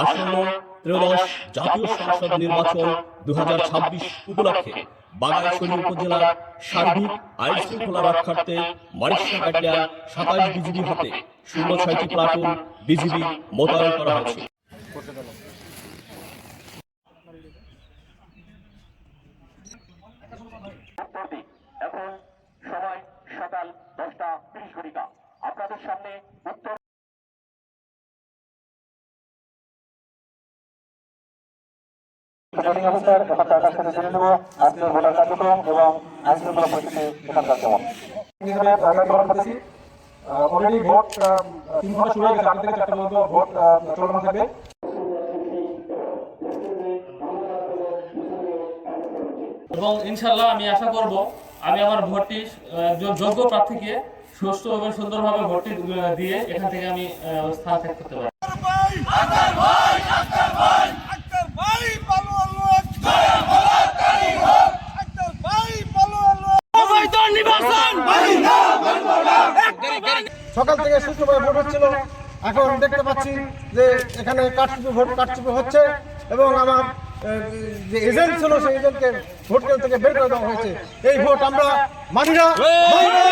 আসন্ন ত্রয়োদশ জাতীয় সংসদ নির্বাচন দু উপলক্ষে বাগাইছড়ি উপজেলার সার্বিক আইন শৃঙ্খলা রক্ষার্থে মারিশা কাটিয়া সাতাশ বিজিবি হাতে শূন্য ছয়টি প্লাটুন বিজিবি মোতায়েন করা হয়েছে। এখন সময় সকাল দশটা তিরিশ ঘটিকা। আপনাদের সামনে রিটার্নিং অফিসার সাথে জেনে নেব আজকে ভোটার কার্যক্রম এবং আইন শৃঙ্খলা পরিস্থিতি এখানকার কেমন এখানে ঢাকা গ্রহণ করতেছি অলরেডি ভোট তিন ঘণ্টা শুরু হয়ে গেছে আট থেকে চারটা পর্যন্ত ভোট চলমান থাকবে। এবং ইনশাল্লাহ আমি আশা করব আমি আমার ভোটটি একজন যোগ্য প্রার্থীকে সুস্থ এবং সুন্দরভাবে ভোটটি দিয়ে এখান থেকে আমি স্থান ত্যাগ করতে পারি সকাল থেকে সুষ্ঠুভাবে ভোট হচ্ছিল। এখন দেখতে পাচ্ছি যে এখানে কারচুপি ভোট কারচুপি হচ্ছে এবং আমার যে এজেন্ট ছিল সেই এজেন্টকে ভোট কেন্দ্র থেকে বের করে দেওয়া হয়েছে। এই ভোট আমরা মানি না মানি না।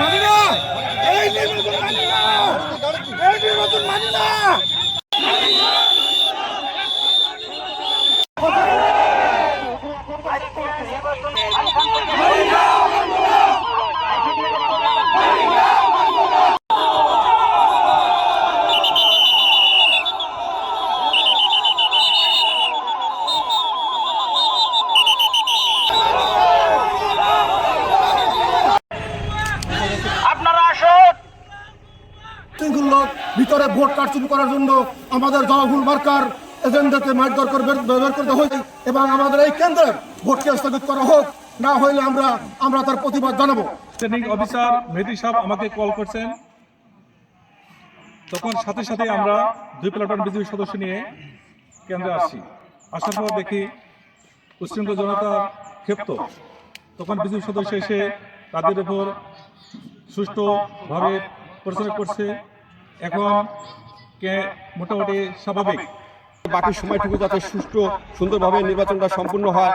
মানি না এই নির্বাচন মানি না এই নির্বাচন মানি না। শৃঙ্খল ভিতরে ভোট কারচুপি করার জন্য আমাদের জনভুল মার্কার এজেন্ডাকে মারধর করে বের বের করতে হয়েছে এবং আমাদের এই কেন্দ্রের ভোটকে স্থগিত করা হোক। না হইলে আমরা আমরা তার প্রতিবাদ জানাব। রিটার্নিং অফিসার মেহেদি সাহেব আমাকে কল করছেন। তখন সাথে সাথে আমরা দুই প্লাটুন বিজেপি সদস্য নিয়ে কেন্দ্রে আসি। আসার পর দেখি উচ্ছৃঙ্খল জনতা ক্ষেপ্ত। তখন বিজেপি সদস্য এসে তাদের উপর সুষ্ঠুভাবে পরিচালনা করছে। এখন কে মোটামুটি স্বাভাবিক। বাকি সময়টুকু যাতে সুষ্ঠু সুন্দরভাবে নির্বাচনটা সম্পূর্ণ হয়।